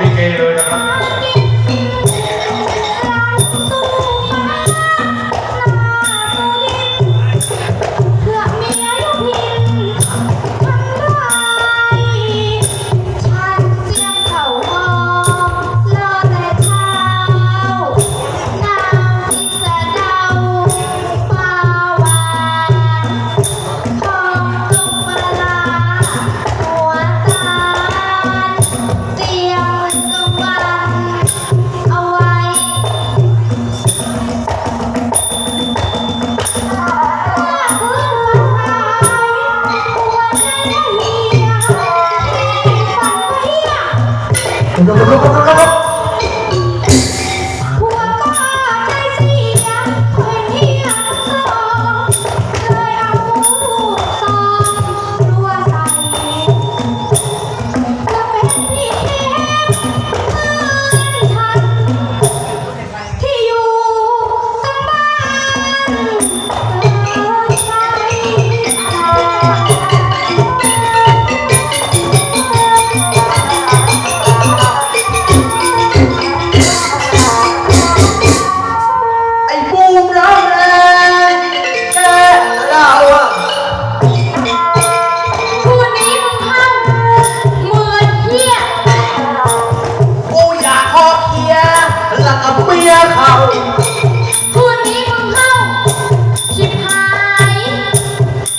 บ ลบลบลบ ลังกับเมียเขาคืนนี้มึงเข้า ชิบหาย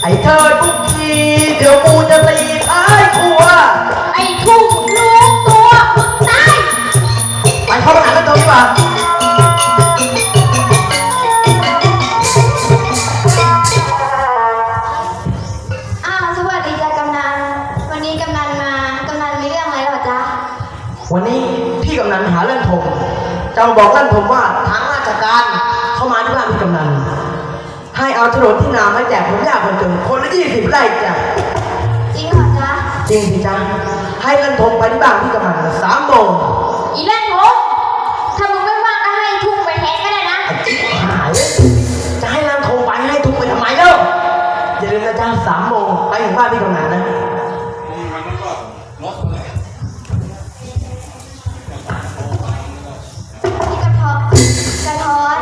ไอ้เธอทุกทีเดี๋ยวกูจะตีท้ายครัวไอ้ทุกรู้ตัวมึงตายไปเข้ามาหากันตรงดีกว่าอ้าวสวัสดีจ้ะกำนัน วันนี้กำนันมากำนันมีเรื่องอะไรเหรอจ๊ะ วันนี้พี่กำนันหาเรื่องผม เจ้าบอกท่านผมว่าทางราชการเข้ามาที่บ้านพี่กำนันให้เอาโฉนดที่นามาแจกผมยากคนจนคนละยี่สิบไร่จ้ะจริงเหรอจ๊ะจริงสิจ้ะให้เงินผมไปที่บ้านพี่กำนันสามโมงอีเล่นผมถ้ามึงไม่ว่างก็ให้ทุ่งไปแทนก็ได้นะหายเลยจะให้นางโทรไปให้ทุกไปทำไมเล่าอย่าลืมนะจ๊ะสามโมงไปถึงบ้านพี่กำนันนะ กระท้อน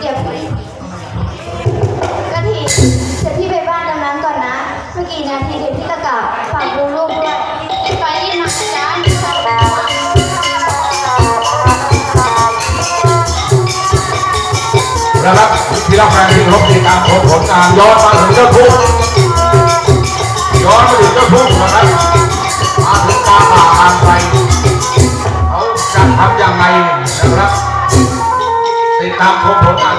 เดี๋ยวพี่กระถิ่นเดี๋ยวพี่ไปบ้านกำนันก่อนนะ เมื่อกี้นาทีเดี๋ยวพี่จะกลับฝากดูลูกด้วยไปรีบมาจ้านะครับที่รับแฟนที่รบติดตามผลผลงานย้อนมาถึงเจ้าทุ่งย้อนมาถึงเจ้าทุ่งนะครับ ครับผมผมอ่าน